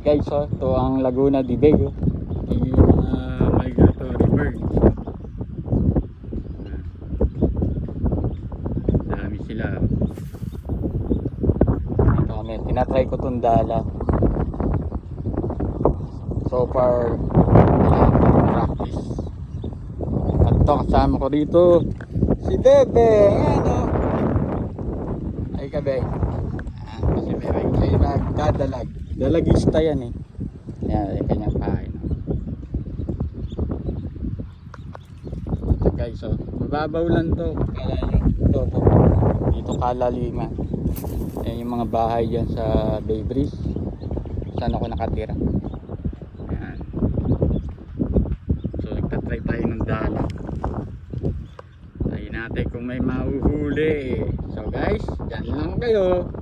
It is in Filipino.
guys oh. Ito ang Laguna de oh. Yung mga migratory birds. Dami sila. oh. Ito kami, tinatry ko itong dala. So far, practice. At ito, kasama ko dito, si Bebe. Ano? Ay ka, Be. Ah, si Bebe. Yung nagdadalag. Dalagista yan eh. Yan, yung kanyang kain. Ito guys, oh. Mababaw lang to. Kala nyo. Ito, ito. Dito kalaliman. Yan yung mga bahay dyan sa Bay Breeze. Saan ako nakatira. Yan. So, nagtatry tayo ng dala. Tayo natin kung may mahuhuli. So guys, dyan lang kayo.